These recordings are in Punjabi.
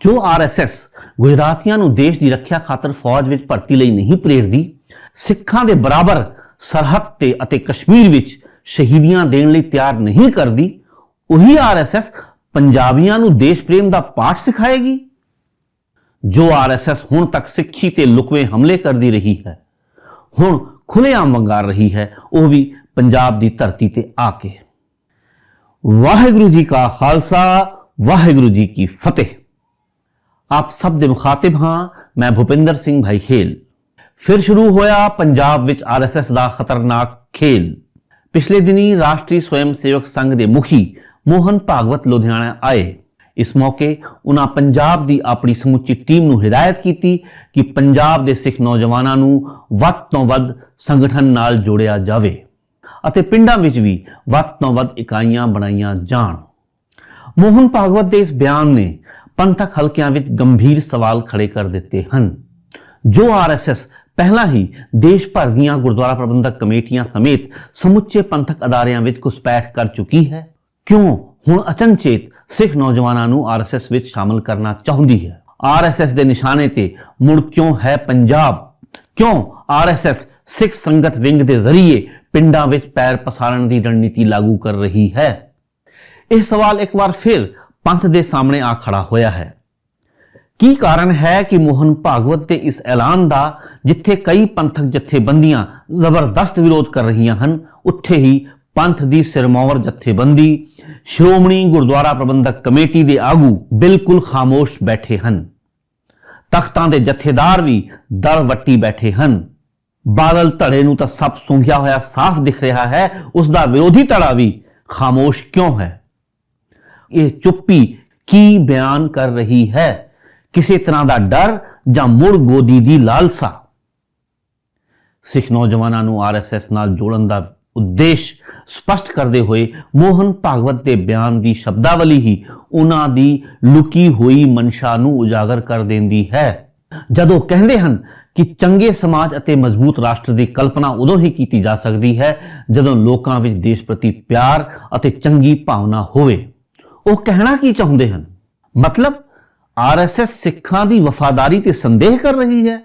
ਜੋ ਆਰਐਸਐਸ ਗੁਜਰਾਤੀਆਂ ਨੂੰ ਦੇਸ਼ ਦੀ ਰੱਖਿਆ ਖਾਤਰ ਫੌਜ ਵਿੱਚ ਭਰਤੀ ਲਈ ਨਹੀਂ ਪ੍ਰੇਰਦੀ, ਸਿੱਖਾਂ ਦੇ ਬਰਾਬਰ ਸਰਹੱਦ ਤੇ ਅਤੇ ਕਸ਼ਮੀਰ ਵਿੱਚ ਸ਼ਹੀਦੀਆਂ ਦੇਣ ਲਈ ਤਿਆਰ ਨਹੀਂ ਕਰਦੀ, ਉਹੀ ਆਰਐਸਐਸ ਪੰਜਾਬੀਆਂ ਨੂੰ ਦੇਸ਼ ਪ੍ਰੇਮ ਦਾ ਪਾਠ ਸਿਖਾਏਗੀ? ਜੋ ਆਰਐਸਐਸ ਹੁਣ ਤੱਕ ਸਿੱਖੀ ਤੇ ਲੁਕਵੇਂ ਹਮਲੇ ਕਰਦੀ ਰਹੀ ਹੈ, ਹੁਣ ਖੁੱਲੇਆਮ ਵੰਗਾਰ ਰਹੀ ਹੈ, ਉਹ ਵੀ ਪੰਜਾਬ ਦੀ ਧਰਤੀ ਤੇ ਆ ਕੇ। ਵਾਹਿਗੁਰੂ ਜੀ ਕਾ ਖਾਲਸਾ, ਵਾਹਿਗੁਰੂ ਜੀ ਕੀ ਫਤਿਹ। ਆਪ ਸਭ ਦੇ ਮੁਖਾਤਿਬ ਹਾਂ ਮੈਂ ਭੁਪਿੰਦਰ ਸਿੰਘ ਭਾਈ ਖੇਲ ਫਿਰ ਸ਼ੁਰੂ ਹੋਇਆ ਪੰਜਾਬ ਵਿੱਚ ਆਰਐਸਐਸ ਦਾ ਖਤਰਨਾਕ ਖੇਲ ਪਿਛਲੇ ਦਿਨੀ ਰਾਸ਼ਟਰੀ ਸਵੈਮ ਸੇਵਕ ਸੰਘ ਦੇ ਮੁਖੀ ਮੋਹਨ ਭਾਗਵਤ ਲੁਧਿਆਣਾ ਆਏ ਇਸ ਮੌਕੇ ਉਹਨਾਂ ਪੰਜਾਬ ਦੀ ਆਪਣੀ ਸਮੁੱਚੀ ਟੀਮ ਨੂੰ ਹਦਾਇਤ ਕੀਤੀ ਕਿ ਪੰਜਾਬ ਦੇ ਸਿੱਖ ਨੌਜਵਾਨਾਂ ਨੂੰ ਵੱਧ ਤੋਂ ਵੱਧ ਸੰਗਠਨ ਨਾਲ ਜੋੜਿਆ ਜਾਵੇ ਅਤੇ ਪਿੰਡਾਂ ਵਿੱਚ ਵੀ ਵੱਧ ਤੋਂ ਵੱਧ ਇਕਾਈਆਂ ਬਣਾਈਆਂ ਜਾਣ ਮੋਹਨ ਭਾਗਵਤ ਦੇ ਇਸ ਬਿਆਨ ਨੇ ਪੰਥਕ ਹਲਕਿਆਂ ਵਿੱਚ ਗੰਭੀਰ ਸਵਾਲ ਖੜੇ ਕਰ ਦਿੱਤੇ ਹਨ। ਜੋ ਆਰਐਸਐਸ ਪਹਿਲਾਂ ਹੀ ਦੇਸ਼ ਭਰ ਦੀਆਂ ਗੁਰਦੁਆਰਾ ਪ੍ਰਬੰਧਕ ਕਮੇਟੀਆਂ ਸਮੇਤ ਸਮੁੱਚੇ ਪੰਥਕ ਅਦਾਰਿਆਂ ਵਿੱਚ ਘੁਸਪੈਠ ਕਰ ਚੁੱਕੀ ਹੈ। ਕਿਉਂ? ਹੁਣ ਅਚਨਚੇਤ ਸਿੱਖ ਨੌਜਵਾਨਾਂ ਨੂੰ ਆਰਐਸਐਸ ਵਿੱਚ ਸ਼ਾਮਲ ਕਰਨਾ ਚਾਹੁੰਦੀ ਹੈ। ਆਰਐਸਐਸ ਦੇ ਨਿਸ਼ਾਨੇ ਤੇ ਮੁੜ ਕਿਉਂ ਹੈ ਪੰਜਾਬ? ਕਿਉਂ ਆਰਐਸਐਸ ਸਿੱਖ ਸੰਗਤ ਵਿੰਗ ਦੇ ਜ਼ਰੀਏ ਪਿੰਡਾਂ ਵਿੱਚ ਪੈਰ ਪਸਾਰਨ ਦੀ ਰਣਨੀਤੀ ਲਾਗੂ ਕਰ ਰਹੀ ਹੈ? ਇਹ ਸਵਾਲ ਇੱਕ ਵਾਰ ਫਿਰ ਪੰਥ ਦੇ ਸਾਹਮਣੇ ਆ ਖੜਾ ਹੋਇਆ ਹੈ। ਕੀ ਕਾਰਨ ਹੈ ਕਿ ਮੋਹਨ ਭਾਗਵਤ ਦੇ ਇਸ ਐਲਾਨ ਦਾ, ਜਿੱਥੇ ਕਈ ਪੰਥਕ ਜਥੇਬੰਦੀਆਂ ਜ਼ਬਰਦਸਤ ਵਿਰੋਧ ਕਰ ਰਹੀਆਂ ਹਨ, ਉੱਥੇ ਹੀ ਪੰਥ ਦੀ ਸਿਰਮੌਰ ਜਥੇਬੰਦੀ, ਸ਼੍ਰੋਮਣੀ ਗੁਰਦੁਆਰਾ ਪ੍ਰਬੰਧਕ ਕਮੇਟੀ ਦੇ ਆਗੂ ਬਿਲਕੁਲ ਖਾਮੋਸ਼ ਬੈਠੇ ਹਨ। ਤਖਤਾਂ ਦੇ ਜਥੇਦਾਰ ਵੀ ਦਰ ਵੱਟੀ ਬੈਠੇ ਹਨ। ਬਾਦਲ ਧੜੇ ਨੂੰ ਤਾਂ ਸਭ ਸੁੰਘਿਆ ਹੋਇਆ ਸਾਫ਼ ਦਿਖ ਰਿਹਾ ਹੈ, ਉਸ ਦਾ ਵਿਰੋਧੀ ਧੜਾ ਵੀ ਖਾਮੋਸ਼ ਕਿਉਂ ਹੈ? ਇਹ ਚੁੱਪੀ ਕੀ ਬਿਆਨ ਕਰ ਰਹੀ ਹੈ? ਕਿਸੇ ਤਰ੍ਹਾਂ ਦਾ ਡਰ ਜਾਂ ਮੁੜ ਗੋਦੀ ਦੀ ਲਾਲਸਾ? ਸਿੱਖ ਨੌਜਵਾਨਾਂ ਨੂੰ ਆਰਐਸਐਸ ਨਾਲ ਜੋੜਨ ਦਾ ਉਦੇਸ਼ ਸਪਸ਼ਟ ਕਰਦੇ ਹੋਏ ਮੋਹਨ ਭਾਗਵਤ ਦੇ ਬਿਆਨ ਦੀ ਸ਼ਬਦਾਵਲੀ ਹੀ ਉਹਨਾਂ ਦੀ ਲੁਕੀ ਹੋਈ ਮਨਸ਼ਾ ਨੂੰ ਉਜਾਗਰ ਕਰ ਦਿੰਦੀ ਹੈ। ਜਦੋਂ ਕਹਿੰਦੇ ਹਨ ਕਿ ਚੰਗੇ ਸਮਾਜ ਅਤੇ ਮਜ਼ਬੂਤ ਰਾਸ਼ਟਰ ਦੀ ਕਲਪਨਾ ਉਦੋਂ ਹੀ ਕੀਤੀ ਜਾ ਸਕਦੀ ਹੈ ਜਦੋਂ ਲੋਕਾਂ ਵਿੱਚ ਦੇਸ਼ ਪ੍ਰਤੀ ਪਿਆਰ ਅਤੇ ਚੰਗੀ ਭਾਵਨਾ ਹੋਵੇ। ਉਹ ਕਹਿਣਾ ਕੀ ਚਾਹੁੰਦੇ ਹਨ? ਮਤਲਬ ਆਰਐਸਐਸ ਸਿੱਖਾਂ ਦੀ ਵਫਾਦਾਰੀ ਤੇ ਸੰਦੇਹ ਕਰ ਰਹੀ ਹੈ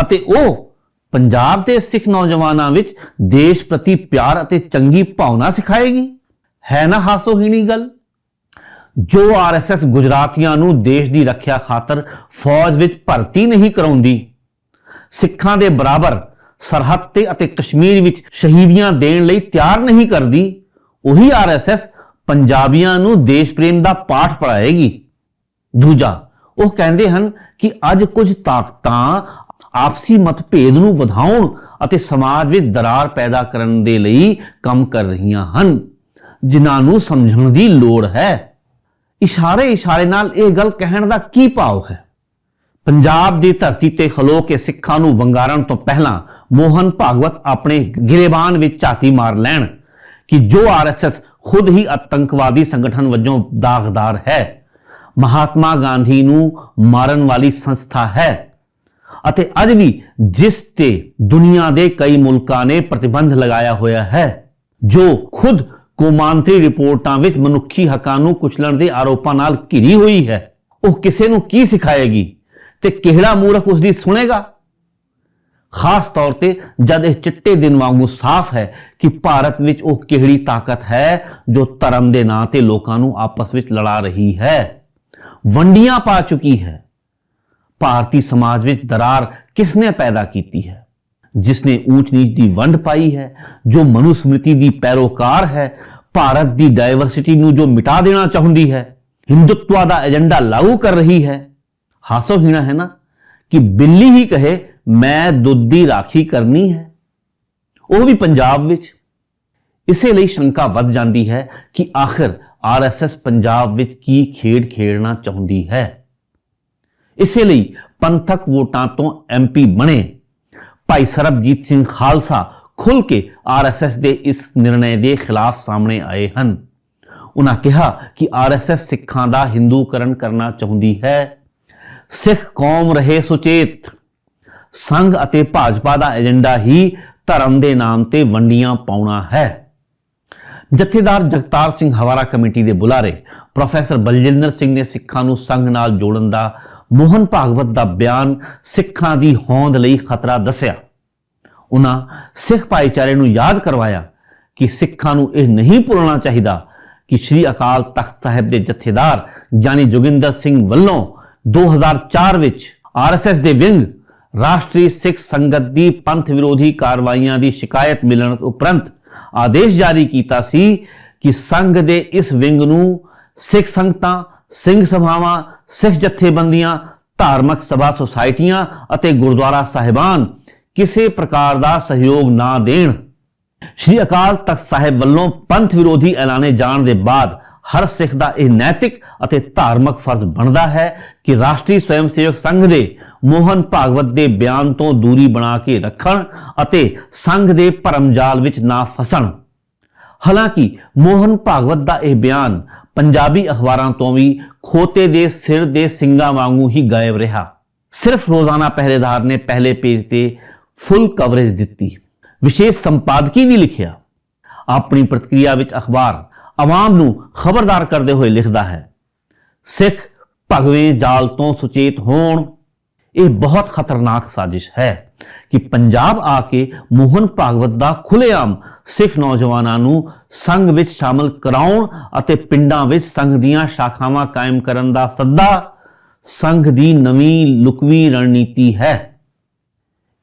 ਅਤੇ ਉਹ ਪੰਜਾਬ ਦੇ ਸਿੱਖ ਨੌਜਵਾਨਾਂ ਵਿੱਚ ਦੇਸ਼ ਪ੍ਰਤੀ ਪਿਆਰ ਅਤੇ ਚੰਗੀ ਭਾਵਨਾ ਸਿਖਾਏਗੀ? ਹੈ ਨਾ ਹਾਸੋਹੀਣੀ ਗੱਲ? ਜੋ ਆਰਐਸਐਸ ਗੁਜਰਾਤੀਆਂ ਨੂੰ ਦੇਸ਼ ਦੀ ਰੱਖਿਆ ਖਾਤਰ ਫੌਜ ਵਿੱਚ ਭਰਤੀ ਨਹੀਂ ਕਰਾਉਂਦੀ, ਸਿੱਖਾਂ ਦੇ ਬਰਾਬਰ ਸਰਹੱਦ ਤੇ ਅਤੇ ਕਸ਼ਮੀਰ ਵਿੱਚ ਸ਼ਹੀਦੀਆਂ ਦੇਣ ਲਈ ਤਿਆਰ ਨਹੀਂ ਕਰਦੀ, ਉਹੀ ਆਰਐਸਐਸ ਪੰਜਾਬੀਆਂ ਨੂੰ ਦੇਸ਼ ਪ੍ਰੇਮ ਦਾ ਪਾਠ ਪੜਾਏਗੀ ਦੂਜਾ, ਉਹ ਕਹਿੰਦੇ ਹਨ ਕਿ ਅੱਜ ਕੁਝ ਤਾਕਤਾਂ ਆਪਸੀ ਮਤਭੇਦ ਨੂੰ ਵਧਾਉਣ ਅਤੇ ਸਮਾਜ ਵਿੱਚ ਦਰਾਰ ਪੈਦਾ ਕਰਨ ਦੇ ਲਈ ਕੰਮ ਕਰ ਰਹੀਆਂ ਹਨ, ਜਿਨ੍ਹਾਂ ਨੂੰ ਸਮਝਣ ਦੀ ਲੋੜ ਹੈ। ਇਸ਼ਾਰੇ ਇਸ਼ਾਰੇ ਨਾਲ ਇਹ ਗੱਲ ਕਹਿਣ ਦਾ ਕੀ ਭਾਵ ਹੈ? ਪੰਜਾਬ ਦੀ ਧਰਤੀ ਤੇ ਖਲੋ ਕੇ ਸਿੱਖਾਂ ਨੂੰ ਵੰਗਾਰਨ ਤੋਂ ਪਹਿਲਾਂ ਮੋਹਨ ਭਾਗਵਤ ਆਪਣੇ ਗਿਰੇਬਾਨ ਵਿੱਚ ਝਾਤੀ ਮਾਰ ਲੈਣ ਕਿ ਜੋ ਆਰਐਸਐਸ ਖੁਦ ਹੀ ਆਤੰਕਵਾਦੀ ਸੰਗਠਨ ਵਜੋਂ ਦਾਗਦਾਰ ਹੈ। ਮਹਾਤਮਾ ਗਾਂਧੀ ਨੂੰ ਮਾਰਨ ਵਾਲੀ ਸੰਸਥਾ ਹੈ ਅਤੇ ਅੱਜ ਵੀ ਜਿਸ ਤੇ ਦੁਨੀਆ ਦੇ ਕਈ ਮੁਲਕਾਂ ਨੇ ਪ੍ਰਤੀਬੰਧ ਲਗਾਇਆ ਹੋਇਆ ਹੈ, ਜੋ ਖੁਦ ਕੌਮਾਂਤਰੀ ਰਿਪੋਰਟਾਂ ਵਿੱਚ ਮਨੁੱਖੀ ਹੱਕਾਂ ਨੂੰ ਕੁਚਲਣ ਦੇ ਆਰੋਪਾਂ ਨਾਲ ਘਿਰੀ ਹੋਈ ਹੈ। ਉਹ ਕਿਸੇ ਨੂੰ ਕੀ ਸਿਖਾਏਗੀ ਤੇ ਕਿਹੜਾ ਮੂਰਖ ਉਸ ਦੀ ਸੁਣੇਗਾ? ਖਾਸ ਤੌਰ ਤੇ ਜਦ ਇਹ ਚਿੱਟੇ ਦਿਨ ਵਾਂਗੂ ਸਾਫ਼ ਹੈ ਕਿ ਭਾਰਤ ਵਿੱਚ ਉਹ ਕਿਹੜੀ ਤਾਕਤ ਹੈ ਜੋ ਧਰਮ ਦੇ ਨਾਂ ਤੇ ਲੋਕਾਂ ਨੂੰ ਆਪਸ ਵਿੱਚ ਲੜਾ ਰਹੀ ਹੈ? ਵੰਡੀਆਂ ਪਾ ਚੁੱਕੀ ਹੈ। ਭਾਰਤੀ ਸਮਾਜ ਵਿੱਚ ਦਰਾਰ ਕਿਸਨੇ ਪੈਦਾ ਕੀਤੀ ਹੈ? ਜਿਸਨੇ ਊਚ ਨੀਚ ਦੀ ਵੰਡ ਪਾਈ ਹੈ, ਜੋ ਮਨੁਸਮ੍ਰਿਤੀ ਦੀ ਪੈਰੋਕਾਰ ਹੈ, ਭਾਰਤ ਦੀ ਡਾਈਵਰਸਿਟੀ ਨੂੰ ਜੋ ਮਿਟਾ ਦੇਣਾ ਚਾਹੁੰਦੀ ਹੈ, ਹਿੰਦੁਤਵਾ ਦਾ ਏਜੰਡਾ ਲਾਗੂ ਕਰ ਰਹੀ ਹੈ। ਹਾਸੋ ਹੀਣਾ ਹੈ ਨਾ ਕਿ ਬਿੱਲੀ ਹੀ ਕਹੇ ਮੈਂ ਦੁੱਧ ਦੀ ਰਾਖੀ ਕਰਨੀ ਹੈ। ਉਹ ਵੀ ਪੰਜਾਬ ਵਿੱਚ। ਇਸੇ ਲਈ ਸ਼ੰਕਾ ਵੱਧ ਜਾਂਦੀ ਹੈ ਕਿ ਆਖਿਰ ਆਰਐਸਐਸ ਪੰਜਾਬ ਵਿੱਚ ਕੀ ਖੇਡ ਖੇਡਣਾ ਚਾਹੁੰਦੀ ਹੈ। ਇਸੇ ਲਈ ਪੰਥਕ ਵੋਟਾਂ ਤੋਂ ਐਮਪੀ ਬਣੇ ਭਾਈ ਸਰਬਜੀਤ ਸਿੰਘ ਖਾਲਸਾ ਖੁੱਲ ਕੇ ਆਰਐਸਐਸ ਦੇ ਇਸ ਨਿਰਣੇ ਦੇ ਖਿਲਾਫ ਸਾਹਮਣੇ ਆਏ ਹਨ। ਉਹਨਾਂ ਕਿਹਾ ਕਿ ਆਰਐਸਐਸ ਸਿੱਖਾਂ ਦਾ ਹਿੰਦੂਕਰਨ ਕਰਨਾ ਚਾਹੁੰਦੀ ਹੈ। ਸਿੱਖ ਕੌਮ ਰਹੇ ਸੁਚੇਤ। ਸੰਘ ਅਤੇ ਭਾਜਪਾ ਦਾ ਏਜੰਡਾ ਹੀ ਧਰਮ ਦੇ ਨਾਮ ਤੇ ਵੰਡੀਆਂ ਪਾਉਣਾ ਹੈ। ਜਥੇਦਾਰ ਜਗਤਾਰ ਸਿੰਘ ਹਵਾਰਾ ਕਮੇਟੀ ਦੇ ਬੁਲਾਰੇ ਪ੍ਰੋਫੈਸਰ ਬਲਜਿੰਦਰ ਸਿੰਘ ਨੇ ਸਿੱਖਾਂ ਨੂੰ ਸੰਘ ਨਾਲ ਜੋੜਨ ਦਾ, ਮੋਹਨ ਭਾਗਵਤ ਦਾ ਬਿਆਨ ਸਿੱਖਾਂ ਦੀ ਹੋਂਦ ਲਈ ਖਤਰਾ ਦੱਸਿਆ। ਉਹਨਾਂ ਸਿੱਖ ਭਾਈਚਾਰੇ ਨੂੰ ਯਾਦ ਕਰਵਾਇਆ ਕਿ ਸਿੱਖਾਂ ਨੂੰ ਇਹ ਨਹੀਂ ਭੁੱਲਣਾ ਚਾਹੀਦਾ ਕਿ ਸ੍ਰੀ ਅਕਾਲ ਤਖਤ ਸਾਹਿਬ ਦੇ ਜਥੇਦਾਰ ਗਿਆਨੀ ਜੋਗਿੰਦਰ ਸਿੰਘ ਵੱਲੋਂ 2004 ਵਿੱਚ ਆਰਐਸਐਸ ਦੇ ਵਿੰਗ ਰਾਸ਼ਟਰੀ ਸਿੱਖ ਸੰਗਤ ਦੀ ਪੰਥ ਵਿਰੋਧੀ ਕਾਰਵਾਈਆਂ ਦੀ ਸ਼ਿਕਾਇਤ ਮਿਲਣ ਉਪਰੰਤ ਆਦੇਸ਼ ਜਾਰੀ ਕੀਤਾ ਸੀ ਕਿ ਸੰਘ ਦੇ ਇਸ ਵਿੰਗ ਨੂੰ ਸਿੱਖ ਸੰਗਤਾਂ, ਸਿੰਘ ਸਭਾਵਾਂ, ਸਿੱਖ ਜਥੇਬੰਦੀਆਂ, ਧਾਰਮਿਕ ਸਭਾ ਸੁਸਾਇਟੀਆਂ ਅਤੇ ਗੁਰਦੁਆਰਾ ਸਾਹਿਬਾਨ ਕਿਸੇ ਪ੍ਰਕਾਰ ਦਾ ਸਹਿਯੋਗ ਨਾ ਦੇਣ। ਸ਼੍ਰੀ ਅਕਾਲ ਤਖਤ ਸਾਹਿਬ ਵੱਲੋਂ ਪੰਥ ਵਿਰੋਧੀ ਐਲਾਨੇ ਜਾਣ ਦੇ ਬਾਅਦ ਹਰ ਸਿੱਖ ਦਾ ਇਹ ਨੈਤਿਕ ਅਤੇ ਧਾਰਮਿਕ ਫਰਜ਼ ਬਣਦਾ ਹੈ ਕਿ ਰਾਸ਼ਟਰੀ ਸਵੈਮ ਸੇਵਕ ਸੰਘ ਦੇ ਮੋਹਨ ਭਾਗਵਤ ਦੇ ਬਿਆਨ ਤੋਂ ਦੂਰੀ ਬਣਾ ਕੇ ਰੱਖਣ ਅਤੇ ਸੰਘ ਦੇ ਭਰਮ ਜਾਲ ਵਿੱਚ ਨਾ ਫਸਣ। ਹਾਲਾਂਕਿ ਮੋਹਨ ਭਾਗਵਤ ਦਾ ਇਹ ਬਿਆਨ ਪੰਜਾਬੀ ਅਖਬਾਰਾਂ ਤੋਂ ਵੀ ਖੋਤੇ ਦੇ ਸਿਰ ਦੇ ਸਿੰਘਾਂ ਵਾਂਗੂ ਹੀ ਗਾਇਬ ਰਿਹਾ। ਸਿਰਫ ਰੋਜ਼ਾਨਾ ਪਹਿਰੇਦਾਰ ਨੇ ਪਹਿਲੇ ਪੇਜ ਤੇ ਫੁੱਲ ਕਵਰੇਜ ਦਿੱਤੀ। ਵਿਸ਼ੇਸ਼ ਸੰਪਾਦਕੀ ਵੀ ਲਿਖਿਆ। ਆਪਣੀ ਪ੍ਰਤੀਕਿਰਿਆ ਵਿੱਚ ਅਖਬਾਰ ਆਵਾਮ ਨੂੰ ਖਬਰਦਾਰ ਕਰਦੇ ਹੋਏ ਲਿਖਦਾ ਹੈ, ਸਿੱਖ ਭਗਵੇਂ ਜਾਲ ਤੋਂ ਸੁਚੇਤ ਹੋਣ, ਇਹ ਬਹੁਤ ਖਤਰਨਾਕ ਸਾਜ਼ਿਸ਼ ਹੈ ਕਿ ਪੰਜਾਬ ਆ ਕੇ ਮੋਹਨ ਭਾਗਵਤ ਦਾ ਖੁੱਲੇਆਮ ਸਿੱਖ ਨੌਜਵਾਨਾਂ ਨੂੰ ਸੰਘ ਵਿੱਚ ਸ਼ਾਮਲ ਕਰਾਉਣ ਅਤੇ ਪਿੰਡਾਂ ਵਿੱਚ ਸੰਘ ਦੀਆਂ ਸ਼ਾਖਾਵਾਂ ਕਾਇਮ ਕਰਨ ਦਾ ਸੱਦਾ ਸੰਘ ਦੀ ਨਵੀਂ ਲੁਕਵੀਂ ਰਣਨੀਤੀ ਹੈ।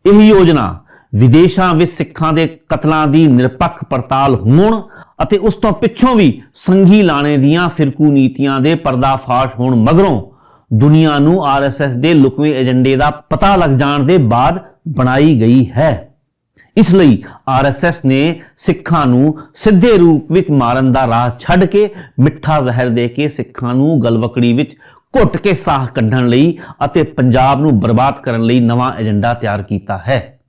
ਇਹ ਯੋਜਨਾ ਵਿਦੇਸ਼ਾਂ ਵਿੱਚ ਸਿੱਖਾਂ ਦੇ ਕਤਲਾਂ ਦੀ ਨਿਰਪੱਖ ਪੜਤਾਲ ਹੋਣ ਅਤੇ ਉਸ ਤੋਂ ਪਿੱਛੋਂ ਵੀ ਸੰਘੀ ਲਾਣੇ ਦੀਆਂ ਫਿਰਕੂ ਨੀਤੀਆਂ ਦੇ ਪਰਦਾਫਾਸ਼ ਹੋਣ ਮਗਰੋਂ ਦੁਨੀਆ ਨੂੰ ਆਰਐਸਐਸ ਦੇ ਲੁਕਵੇਂ ਏਜੰਡੇ ਦਾ ਪਤਾ ਲੱਗ ਜਾਣ ਦੇ ਬਾਅਦ ਬਣਾਈ ਗਈ ਹੈ। ਇਸ ਲਈ ਆਰਐਸਐਸ ਨੇ ਸਿੱਖਾਂ ਨੂੰ ਸਿੱਧੇ ਰੂਪ ਵਿੱਚ ਮਾਰਨ ਦਾ ਰਾਹ ਛੱਡ ਕੇ ਮਿੱਠਾ ਜ਼ਹਿਰ ਦੇ ਕੇ ਸਿੱਖਾਂ ਨੂੰ ਗਲਵਕੜੀ ਵਿੱਚ ਘੁੱਟ ਕੇ ਸਾਹ ਕੱਢਣ ਲਈ ਅਤੇ ਪੰਜਾਬ ਨੂੰ ਬਰਬਾਦ ਕਰਨ ਲਈ ਨਵਾਂ ਏਜੰਡਾ ਤਿਆਰ ਕੀਤਾ ਹੈ।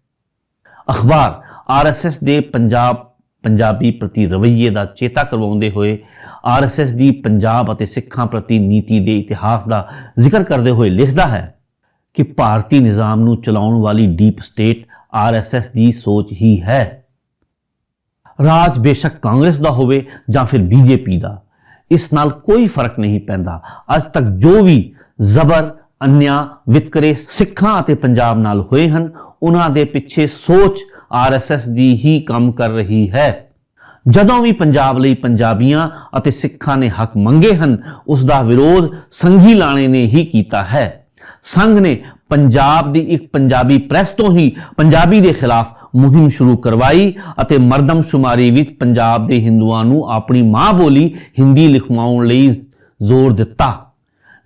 ਅਖਬਾਰ ਆਰਐਸਐਸ ਦੇ ਪੰਜਾਬ ਪੰਜਾਬੀ ਪ੍ਰਤੀ ਰਵੱਈਏ ਦਾ ਚੇਤਾ ਕਰਵਾਉਂਦੇ ਹੋਏ ਆਰਐਸਐਸ ਦੀ ਪੰਜਾਬ ਅਤੇ ਸਿੱਖਾਂ ਪ੍ਰਤੀ ਨੀਤੀ ਦੇ ਇਤਿਹਾਸ ਦਾ ਜ਼ਿਕਰ ਕਰਦੇ ਹੋਏ ਲਿਖਦਾ ਹੈ ਕਿ ਭਾਰਤੀ ਨਿਜ਼ਾਮ ਨੂੰ ਚਲਾਉਣ ਵਾਲੀ ਡੀਪ ਸਟੇਟ ਆਰਐਸਐਸ ਦੀ ਸੋਚ ਹੀ ਹੈ। ਰਾਜ ਬੇਸ਼ੱਕ ਕਾਂਗਰਸ ਦਾ ਹੋਵੇ ਜਾਂ ਫਿਰ ਬੀਜੇਪੀ ਦਾ, ਇਸ ਨਾਲ ਕੋਈ ਫ਼ਰਕ ਨਹੀਂ ਪੈਂਦਾ। ਅੱਜ ਤੱਕ ਜੋ ਵੀ ਜ਼ਬਰ, ਅੰਨਿਆ, ਵਿਤਕਰੇ ਸਿੱਖਾਂ ਅਤੇ ਪੰਜਾਬ ਨਾਲ ਹੋਏ ਹਨ ਉਹਨਾਂ ਦੇ ਪਿੱਛੇ ਸੋਚ ਆਰਐਸਐਸ ਦੀ ਹੀ ਕੰਮ ਕਰ ਰਹੀ ਹੈ। ਜਦੋਂ ਵੀ ਪੰਜਾਬ ਲਈ ਪੰਜਾਬੀਆਂ ਅਤੇ ਸਿੱਖਾਂ ਨੇ ਹੱਕ ਮੰਗੇ ਹਨ, ਉਸ ਦਾ ਵਿਰੋਧ ਸੰਘੀ ਲਾਣੇ ਨੇ ਹੀ ਕੀਤਾ ਹੈ। ਸੰਘ ਨੇ ਪੰਜਾਬ ਦੀ ਇੱਕ ਪੰਜਾਬੀ ਪ੍ਰੈਸ ਤੋਂ ਹੀ ਪੰਜਾਬੀ ਦੇ ਖਿਲਾਫ ਮੁਹਿੰਮ ਸ਼ੁਰੂ ਕਰਵਾਈ ਅਤੇ ਮਰਦਮਸ਼ੁਮਾਰੀ ਵਿੱਚ ਪੰਜਾਬ ਦੇ ਹਿੰਦੂਆਂ ਨੂੰ ਆਪਣੀ ਮਾਂ ਬੋਲੀ ਹਿੰਦੀ ਲਿਖਵਾਉਣ ਲਈ ਜ਼ੋਰ ਦਿੱਤਾ।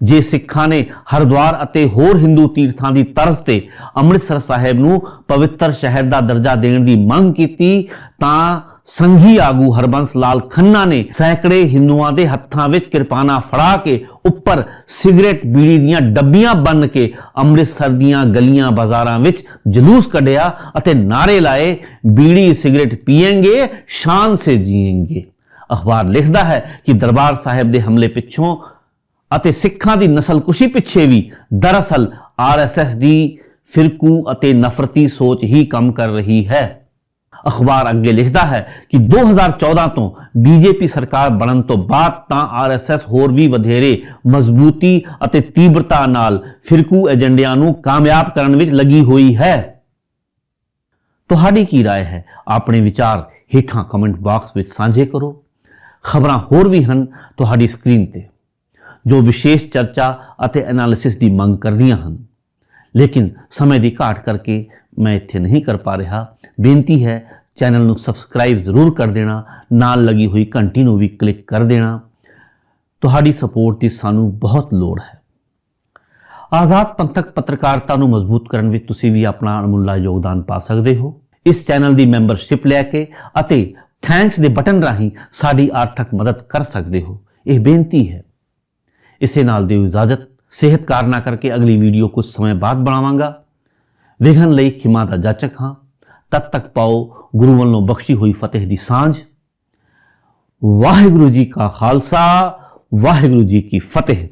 ਜੇ ਸਿੱਖਾਂ ਨੇ ਹਰਿਦੁਆਰ ਅਤੇ ਹੋਰ ਹਿੰਦੂ ਤੀਰਥਾਂ ਦੀ ਤਰਜ਼ ਤੇ ਅੰਮ੍ਰਿਤਸਰ ਸਾਹਿਬ ਨੂੰ ਪਵਿੱਤਰ ਸ਼ਹਿਰ ਦਾ ਦਰਜਾ ਦੇਣ ਦੀ ਮੰਗ ਕੀਤੀ, ਤਾਂ ਸੰਘੀ ਆਗੂ ਹਰਬੰਸ ਲਾਲ ਖੰਨਾ ਨੇ ਸੈਂਕੜੇ ਹਿੰਦੂਆਂ ਦੇ ਹੱਥਾਂ ਵਿੱਚ ਕਿਰਪਾਨਾ ਫੜਾ ਕੇ ਉੱਪਰ ਸਿਗਰਟ ਬੀੜੀ ਦੀਆਂ ਡੱਬੀਆਂ ਬੰਨ ਕੇ ਅੰਮ੍ਰਿਤਸਰ ਦੀਆਂ ਗਲੀਆਂ ਬਾਜ਼ਾਰਾਂ ਵਿੱਚ ਜਲੂਸ ਕੱਢਿਆ ਅਤੇ ਨਾਰੇ ਲਾਏ, ਬੀੜੀ ਸਿਗਰਟ ਪੀਏਂਗੇ, ਸ਼ਾਨ ਸੇ ਜੀਏਂਗੇ। ਅਖਬਾਰ ਲਿਖਦਾ ਹੈ ਕਿ ਦਰਬਾਰ ਸਾਹਿਬ ਦੇ ਹਮਲੇ ਪਿੱਛੋਂ ਅਤੇ ਸਿੱਖਾਂ ਦੀ ਨਸਲਕੁਸ਼ੀ ਪਿੱਛੇ ਵੀ ਦਰਅਸਲ ਆਰਐਸਐਸ ਦੀ ਫਿਰਕੂ ਅਤੇ ਨਫ਼ਰਤੀ ਸੋਚ ਹੀ ਕੰਮ ਕਰ ਰਹੀ ਹੈ ਅਖਬਾਰ ਅੱਗੇ ਲਿਖਦਾ ਹੈ ਕਿ 2014 ਤੋਂ ਬੀਜੇਪੀ ਸਰਕਾਰ ਬਣਨ ਤੋਂ ਬਾਅਦ ਤਾਂ ਆਰਐਸਐਸ ਹੋਰ ਵੀ ਵਧੇਰੇ ਮਜ਼ਬੂਤੀ ਅਤੇ ਤੀਬਰਤਾ ਨਾਲ ਫਿਰਕੂ ਏਜੰਡਿਆਂ ਨੂੰ ਕਾਮਯਾਬ ਕਰਨ ਵਿੱਚ ਲੱਗੀ ਹੋਈ ਹੈ ਤੁਹਾਡੀ ਕੀ رائے ਹੈ ਆਪਣੇ ਵਿਚਾਰ ਹੇਠਾਂ ਕਮੈਂਟ ਬਾਕਸ ਵਿੱਚ ਸਾਂਝੇ ਕਰੋ ਖਬਰਾਂ ਹੋਰ ਵੀ ਹਨ ਤੁਹਾਡੀ ਸਕਰੀਨ ਤੇ ਜੋ ਵਿਸ਼ੇਸ਼ ਚਰਚਾ ਅਤੇ ਐਨਾਲਿਸਿਸ ਦੀ ਮੰਗ ਕਰਦੀਆਂ ਹਨ। ਲੇਕਿਨ ਸਮੇਂ ਦੀ ਘਾਟ ਕਰਕੇ ਮੈਂ ਇੱਥੇ ਨਹੀਂ ਕਰ ਪਾ ਰਿਹਾ। ਬੇਨਤੀ ਹੈ ਚੈਨਲ ਨੂੰ ਸਬਸਕ੍ਰਾਈਬ ਜ਼ਰੂਰ ਕਰ ਦੇਣਾ, ਨਾਲ ਲੱਗੀ ਹੋਈ ਘੰਟੀ ਨੂੰ ਵੀ ਕਲਿੱਕ ਕਰ ਦੇਣਾ। ਤੁਹਾਡੀ ਸਪੋਰਟ ਦੀ ਸਾਨੂੰ ਬਹੁਤ ਲੋੜ ਹੈ। ਆਜ਼ਾਦ ਪੰਥਕ ਪੱਤਰਕਾਰਤਾ ਨੂੰ ਮਜ਼ਬੂਤ ਕਰਨ ਵਿੱਚ ਤੁਸੀਂ ਵੀ ਆਪਣਾ ਅਣਮੁੱਲਾ ਯੋਗਦਾਨ ਪਾ ਸਕਦੇ ਹੋ। ਇਸ ਚੈਨਲ ਦੀ ਮੈਂਬਰਸ਼ਿਪ ਲੈ ਕੇ ਅਤੇ ਥੈਂਕਸ ਦੇ ਬਟਨ ਰਾਹੀਂ ਸਾਡੀ ਆਰਥਿਕ ਮਦਦ ਕਰ ਸਕਦੇ ਹੋ। ਇਹ ਬੇਨਤੀ ਹੈ। ਇਸੇ ਨਾਲ ਦਿਓ ਇਜਾਜ਼ਤ। ਸਿਹਤ ਕਾਰਨਾ ਕਰਕੇ ਅਗਲੀ ਵੀਡੀਓ ਕੁਝ ਸਮੇਂ ਬਾਅਦ ਬਣਾਵਾਂਗਾ। ਵਿਖਣ ਲਈ ਖਿਮਾ ਦਾ ਜਾਚਕ ਹਾਂ। ਤਦ ਤੱਕ ਪਾਓ ਗੁਰੂ ਵੱਲੋਂ ਬਖਸ਼ੀ ਹੋਈ ਫਤਿਹ ਦੀ ਸਾਂਝ। ਵਾਹਿਗੁਰੂ ਜੀ ਕਾ ਖਾਲਸਾ, ਵਾਹਿਗੁਰੂ ਜੀ ਕੀ ਫਤਿਹ।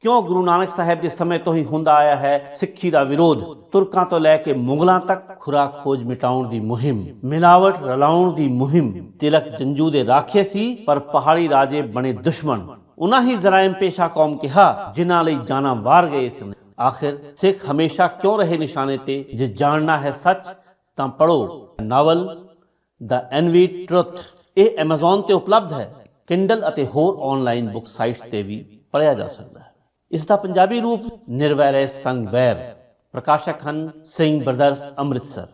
ਕਿਉਂ ਗੁਰੂ ਨਾਨਕ ਸਾਹਿਬ ਦੇ ਸਮੇਂ ਤੋਂ ਹੀ ਹੁੰਦਾ ਆਇਆ ਹੈ ਸਿੱਖੀ ਦਾ ਵਿਰੋਧ? ਤੁਰਕਾਂ ਤੋਂ ਲੈ ਕੇ ਮੁਗਲਾਂ ਤੱਕ ਖੁਰਾ ਖੋਜ ਮਿਟਾਉਣ ਦੀ ਮੁਹਿੰਮ, ਮਿਲਾਵਟ ਰਲਾਉਣ ਦੀ ਮੁਹਿੰਮ। ਤਿਲਕ ਜੰਜੂ ਦੇ ਰਾਖੇ ਸੀ, ਪਰ ਪਹਾੜੀ ਰਾਜੇ ਬਣੇ ਦੁਸ਼ਮਣ। ਉਹਨਾਂ ਹੀ ਜ਼ਰਾਇਮ ਪੇਸ਼ਾ ਕੌਮ ਕਿਹਾ, ਜਿਨ੍ਹਾਂ ਲਈ ਜਾਨਾਂ ਵਾਰ ਗਏ ਸਨ ਆਖਿਰ ਸਿੱਖ ਹਮੇਸ਼ਾ ਕਿਉਂ ਰਹੇ ਨਿਸ਼ਾਨੇ ਤੇ? ਜੇ ਜਾਣਨਾ ਹੈ ਸੱਚ, ਤਾਂ ਪੜੋ ਨਾਵਲ ਦਾ ਐਨਵੀ ਟਰੁੱਥ। ਇਹ Amazon ਤੇ ਉਪਲਬਧ ਹੈ। Kindle ਅਤੇ ਹੋਰ ਆਨਲਾਈਨ ਬੁੱਕ ਸਾਈਟ ਤੇ ਵੀ ਪੜ੍ਹਿਆ ਜਾ ਸਕਦਾ ਹੈ। ਇਸ ਦਾ ਪੰਜਾਬੀ ਰੂਪ ਨਿਰਵੈਰ ਸੰਗਵੈਰ। ਪ੍ਰਕਾਸ਼ਕ ਹਨ ਸਿੰਘ ਬ੍ਰਦਰਸ ਅੰਮ੍ਰਿਤਸਰ।